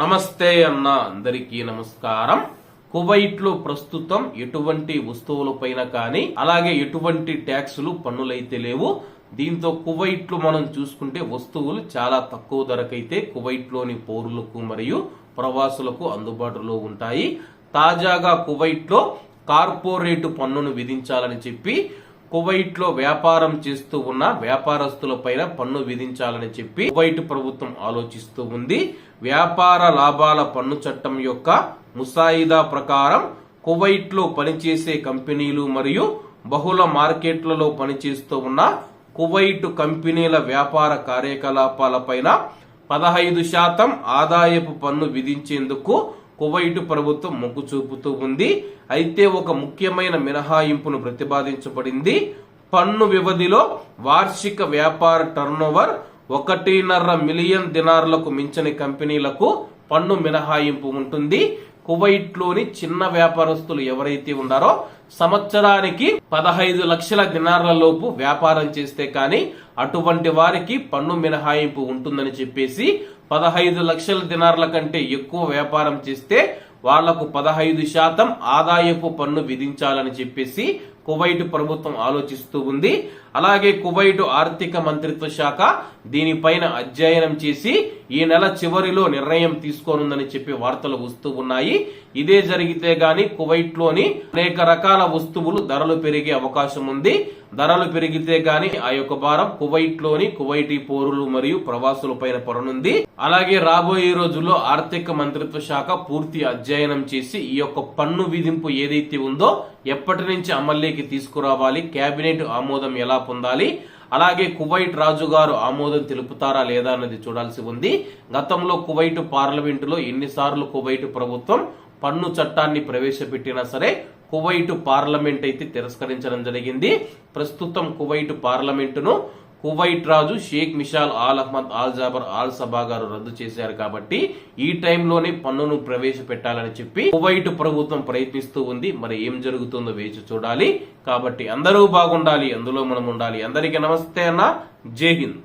నమస్తే అన్న అందరికీ నమస్కారం. కువైట్లో ప్రస్తుతం ఎటువంటి వస్తువులపైన కానీ అలాగే ఎటువంటి ట్యాక్సులు పన్నులైతే లేవు. దీంతో కువైట్లో మనం చూసుకుంటే వస్తువులు చాలా తక్కువ ధరకైతే కువైట్లోని పౌరులకు మరియు ప్రవాసులకు అందుబాటులో ఉంటాయి. తాజాగా కువైట్లో కార్పొరేట్ పన్నును విధించాలని చెప్పి కువైట్లో వ్యాపారం చేస్తూ ఉన్న వ్యాపారస్తులపైన పన్ను విధించాలని చెప్పి కువైట్ ప్రభుత్వం ఆలోచిస్తూ ఉంది. వ్యాపార లాభాల పన్ను చట్టం యొక్క ముసాయిదా ప్రకారం కువైట్లో పనిచేసే కంపెనీలు మరియు బహుళ మార్కెట్లలో పనిచేస్తూ ఉన్న కువైట్ కంపెనీల వ్యాపార కార్యకలాపాలపైన పదహైదు శాతం ఆదాయపు పన్ను విధించేందుకు కువైట్ ప్రభుత్వం మొగ్గు చూపుతూ ఉంది. అయితే ఒక ముఖ్యమైన మినహాయింపును ప్రతిపాదించబడింది. పన్ను వ్యవధిలో వార్షిక వ్యాపార టర్నోవర్ ఒకటిన్నర మిలియన్ దినార్లకు మించని కంపెనీలకు పన్ను మినహాయింపు ఉంటుంది. కువైట్లోని చిన్న వ్యాపారస్తులు ఎవరైతే ఉన్నారో సంవత్సరానికి పదహైదు లక్షల దినార్ల లోపు వ్యాపారం చేస్తే కానీ అటువంటి వారికి పన్ను మినహాయింపు ఉంటుందని చెప్పేసి పదహైదు లక్షల దినార్ల కంటే ఎక్కువ వ్యాపారం చేస్తే వాళ్ళకు పదహైదు శాతం ఆదాయపు పన్ను విధించాలని చెప్పేసి కువైట్ ప్రభుత్వం ఆలోచిస్తూ ఉంది. అలాగే కువైట్ ఆర్థిక మంత్రిత్వ శాఖ దీనిపైన అధ్యయనం చేసి ఈ నెల చివరిలో నిర్ణయం తీసుకోనుందని చెప్పి వార్తలు వస్తూ ఉన్నాయి. ఇదే జరిగితే గాని కువైట్లోని అనేక రకాల వస్తువులు ధరలు పెరిగే అవకాశం ఉంది. ధరలు పెరిగితే గాని ఆ యొక్క భారం కువైట్లోని కువైటీ పౌరులు మరియు ప్రవాసుల పైన పడనుంది. అలాగే రాబోయే రోజుల్లో ఆర్థిక మంత్రిత్వ శాఖ పూర్తి అధ్యయనం చేసి ఈ యొక్క పన్ను విధింపు ఏదైతే ఉందో ఎప్పటి నుంచి అమల్లోకి తీసుకురావాలి కేబినెట్ ఆమోదం ఎలా పొందాలి అలాగే కువైట్ రాజుగారు ఆమోదం తెలుపుతారా లేదా అన్నది చూడాల్సి ఉంది. గతంలో కువైట్ పార్లమెంటులో ఎన్నిసార్లు కువైట్ ప్రభుత్వం పన్ను చట్టాన్ని ప్రవేశపెట్టినా సరే కువైట్ పార్లమెంట్ అయితే తిరస్కరించడం జరిగింది. ప్రస్తుతం కువైట్ పార్లమెంటును కువైట్ రాజు Sheikh Mishal Al Ahmad Al Jaber Al Sabah గారు రద్దు చేశారు కాబట్టి ఈ టైంలోనే పన్నును ప్రవేశపెట్టాలని చెప్పి కువైట్ ప్రభుత్వం ప్రయత్నిస్తూ ఉంది. మరి ఏం జరుగుతుందో వేచి చూడాలి. కాబట్టి అందరూ బాగుండాలి. అందులో మనం ఉండాలి. అందరికీ నమస్తే అన్న. జై హింద్.